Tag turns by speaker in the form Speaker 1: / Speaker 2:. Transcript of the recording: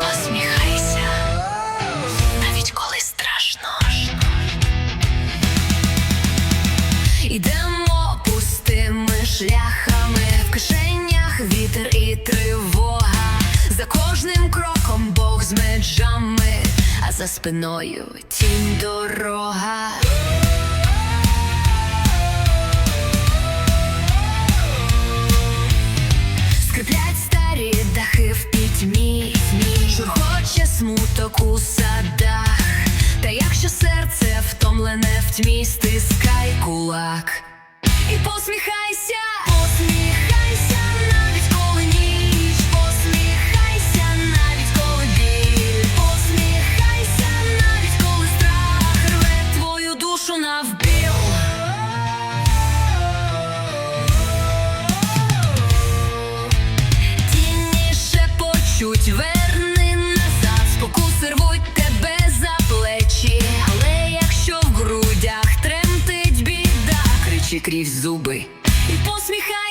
Speaker 1: Посміхайся, навіть коли страшно. Ідемо пустими шляхами в кишенях вітер і тривога. За кожним кроком Бог з меджами, а за спиною тінь дорога. Смуток у садах. Та якщо серце втомлене в тьмі, стискай кулак і посміхайся, посміхайся, наче крізь зуби, і посміхає.